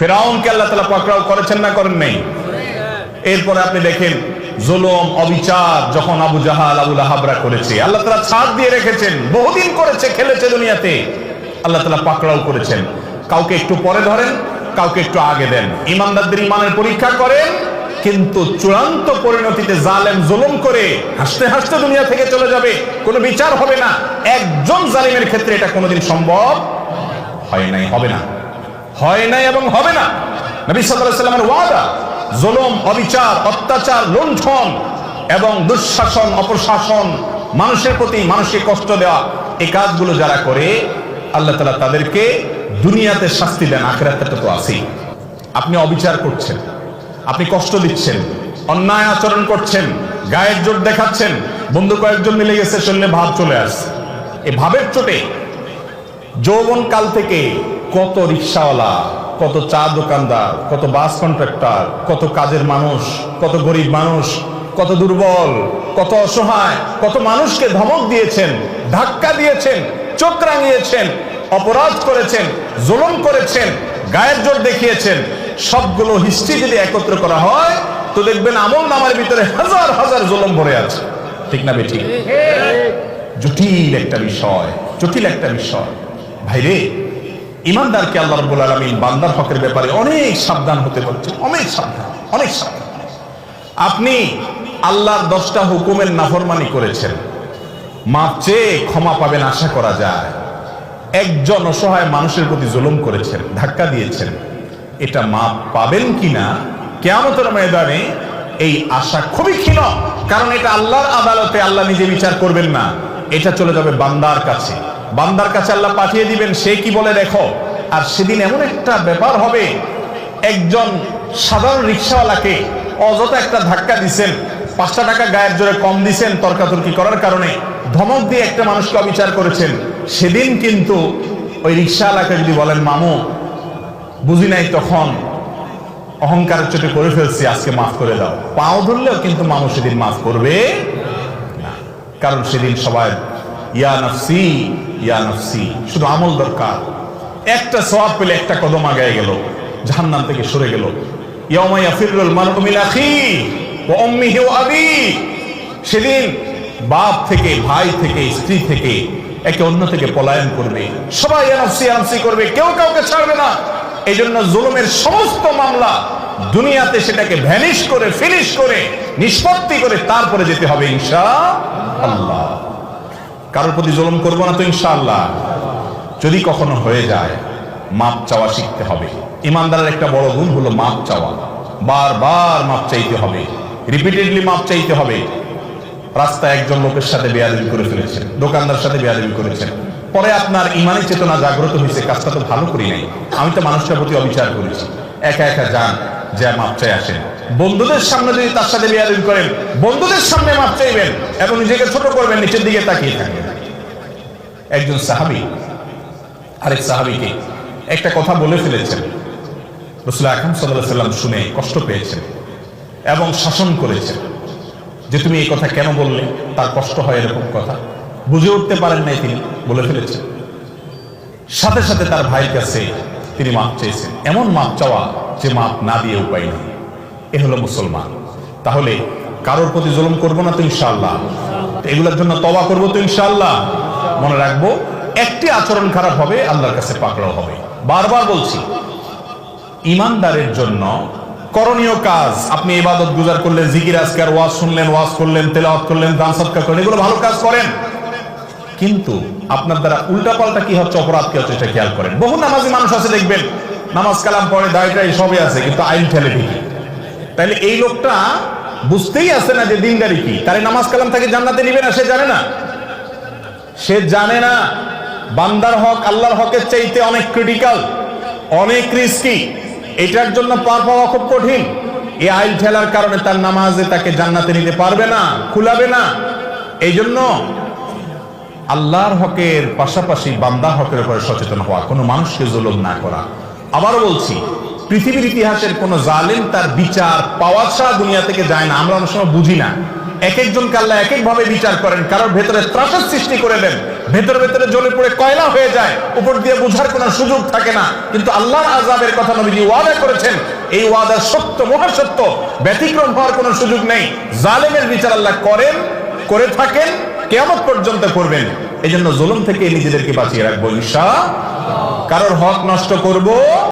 ফেরাউনকে আল্লাহ তালা পাকড়াও করেছেন না করেন নেই? এরপরে আপনি দেখেন জুলুম, অবিচার যখন আবু জাহাল, আবু লাহাবরা করেছে। আল্লাহ তালা ছাড় দিয়ে রেখেছেন, বহুদিন করেছে, খেলেছে দুনিয়াতে। আল্লাহ তালা পাকড়াও করেছেন। কাউকে একটু পরে ধরেন, কাউকে একটু আগে দেন। ইমানদারদের ইমানের পরীক্ষা করেন, কিন্তু চূড়ান্ত পরিণতিতে জালেম জুলুম করে হাসতে হাসতে দুনিয়া থেকে চলে যাবে। কোনো বিচার হবে না। একজন জালিমের ক্ষেত্রে এটা কোনোদিন সম্ভব হয় নাই, হবে না। হয় নাই এবং হবে না। নবী সাল্লামের ওয়াদা, জুলুম, অবিচার, অত্যাচার, লুণ্ঠন এবং দুঃশাসন, অপশাসন, মানুষের প্রতি মানুষকে কষ্ট দেওয়া, এই কাজগুলো যারা করে, আল্লাহ তাআলা তাদেরকে দুনিয়াতে শাস্তি দেন, আখিরাতে তো আছেই। আপনি অবিচার করছেন, আপনি কষ্ট দিচ্ছেন, অন্যায় আচরণ করছেন, গায়ের জোর দেখাচ্ছেন, বন্ধু কয়েকজন মিলে গেছে শরীরে ভাব চলে আসছে। এ ভাবের চোটে যৌবন কাল থেকে কত রিক্সাওয়ালা কত চা দোকানদার কত বাস কন্ট্রাক্টর কত কাজের মানুষ কত গরিব মানুষ কত দুর্বল কত অসহায় কত মানুষকে ধমক দিয়েছেন ধাক্কা দিয়েছেন চোখ রাঙিয়েছেন অপরাধ করেছেন জুলুম করেছেন গায়ের জোর দেখিয়েছেন। সবগুলো হিস্ট্রি যদি একত্র করা হয় তো দেখবেন আমল নামার ভিতরে হাজার হাজার জোলম ভরে আছে। ঠিক না বেঠিক? জটিল একটা বিষয় জটিল একটা বিষয়। ভাইরে ইমানদারকে আল্লাহ রব্বুল আলমিন বান্দার হকের ব্যাপারে অনেক সাবধান হতে বলছেন, অনেক সাবধান অনেক সাবধান। আপনি আল্লাহর দশটা হুকুমের নাফরমানি করেছেন, মাপ চেয়ে ক্ষমা পাবেন আশা করা যায়। একজন অসহায় মানুষের প্রতি জুলুম করেছেন, ধাক্কা দিয়েছেন, এটা মাপ পাবেন কিনা, কেয়ামতের ময়দানে এই আশা খুবই ক্ষীণ, কারণ এটা আল্লাহর আদালতে আল্লাহ নিজে বিচার করবেন না, এটা চলে যাবে বান্দার কাছে। বান্দার কাছে আল্লাহ পাঠিয়ে দিবেন, সে কি বলে দেখো। আর সেদিন এমন একটা ব্যাপার হবে, একজন সাধারণ রিক্সাওয়ালাকে অযথা একটা ধাক্কা দিছেন, পাঁচটা টাকা গায়ের জোরে কম দিছেন তর্কাতর্কি করার কারণে ধমক দিয়ে একটা মানুষকে অবিচার করেছেন। সেদিন কিন্তু ওই রিক্সাওয়ালাকে যদি বলেন, মামু, বুঝি নাই তখন অহংকারের চোটে করে ফেলছি, আজকে মাফ করে দাও। পাও ধরলেও কিন্তু মানুষ সেদিন মাফ করবে কারণ সেদিন সবাই শুধু আমল দরকার। একটা সওয়াব পেলে একটা কদম আগায় গেল, জাহান্নাম থেকে সরে গেল। আবি। সেদিন বাপ থেকে, ভাই থেকে, স্ত্রী থেকে একে অন্য থেকে পলায়ন করবে। সবাই এনফসি এনফসি করবে, কেউ কাউকে ছাড়বে না। এই জন্য জুলুমের সমস্ত মামলা দুনিয়াতে সেটাকে ভ্যানিশ করে, ফিনিশ করে, নিষ্পত্তি করে তারপরে যেতে হবে ইনশা আল্লাহ। কারোর প্রতি জলম করব না তো ইনশাআল্লাহ। যদি কখনো হয়ে যায়, মাপ চাওয়া শিখতে হবে। ইমানদারের একটা বড় গুণ হলো মাপ চাওয়া। বারবার মাপ চাইতে হবে। রিপিটেডলি মাপ চাইতে হবে। রাস্তায় একজন লোকের সাথে বেয়াদবি করে ফেলেছেন, দোকানদার সাথে বেয়াদবি করেছেন। পরে আপনার ইমানি চেতনা জাগ্রত হয়েছে, কাজটা তো ভালো করি নাই। আমি তো মানুষটার প্রতি অবিচার করেছি। একা একা যান যে মাপ চাই আসেন বন্ধুদের সামনে যদি তার সাথে বেয়াদবি করেন, বন্ধুদের সামনে এবং নিজেকে ছোট করবেন, নিচের দিকে তাকিয়ে থাকবেন। একজন সাহাবি, আরেক সাহাবিকে একটা কথা বলে ফেলেছেন। সাল্লাহ সাল্লাম শুনে কষ্ট পেয়েছেন এবং শাসন করেছেন যে তুমি এই কথা কেন বললে? তার কষ্ট হয় এরকম কথা। বুঝে উঠতে পারেন নাই তিনি, বলে ফেলেছেন। সাথে সাথে তার ভাইয়ের কাছে তিনি মাপ চেয়েছেন। এমন মাপ চাওয়া যে মাপ না দিয়ে উপায় নেই। এ হলো মুসলমান। তাহলে কারোর প্রতি জুলুম করব না তো ইনশাআল্লাহ? এগুলোর জন্য তবা করব তো ইনশাআল্লাহ? মনে রাখব, একটি আচরণ খারাপ হবে, আল্লাহর কাছে পাকড়াও হবে। বারবার বলছি, ইমানদারের জন্য করণীয় কাজ, আপনি ইবাদত গুজার করলেন, জিকির, আজকার, ওয়াজ শুনলেন, ওয়াজ করলেন, তেলাওয়াত করলেন, দান সৎকার করলেন, এগুলো ভালো কাজ করেন। কিন্তু আপনার দ্বারা উল্টা পাল্টা কি হচ্ছে, অপরাধ কি হচ্ছে, এটা খেয়াল করেন। বহু নামাজি মানুষ আছে, দেখবেন নামাজ কালাম পড়ে দায়টাই সবই আছে, কিন্তু আইন ঠেলে ঠিকই তাহলে এই লোকটা বুঝতেই আছে না যে দিনদারি কি। তারে নামাজ কালাম তাকে জান্নাতে নিবে না, সে জানে না। সে জানে না বান্দার হক, আল্লাহর হকের চাইতে অনেক ক্রিটিক্যাল অনেক রিস্কি এটার জন্য পার পাওয়া খুব কঠিন। এই আইল ঠেলার কারণে তার নামাজে তাকে জান্নাতে নিতে পারবে না, খুলাবে না। এই জন্য আল্লাহর হকের পাশাপাশি বান্দার হকের উপরে সচেতন হওয়া, কোনো মানুষকে জুলুম না করা। আবারও বলছি, পৃথিবীর ইতিহাসের কোন জালেম তার বিচার পাওয়া দুনিয়া থেকে যায় না। আমরা অনেক সময় বুঝি না। এক একজনকে কাল্লা এক এক ভাবে বিচার করেন, কারোর ভেতরে ত্রাসের সৃষ্টি করে দেন, ভেতরে ভেতরে জ্বলে পড়ে কয়লা হয়ে যায়, উপর দিয়ে বোঝার কোনো সুযোগ থাকে না। কিন্তু আল্লাহর আজাবের কথা নবীজি ওয়াদা করেছেন, এই ওয়াদা সত্য, মহাসত্য, ব্যতিক্রম হওয়ার কোনো সুযোগ নেই। জালেমের বিচার আল্লাহ করেন, করে থাকেন কেমন পর্যন্ত করবেন। এই জন্য জুলুম থেকে নিজেদেরকে বাঁচিয়ে রাখব ঈশা কারোর হক নষ্ট করব।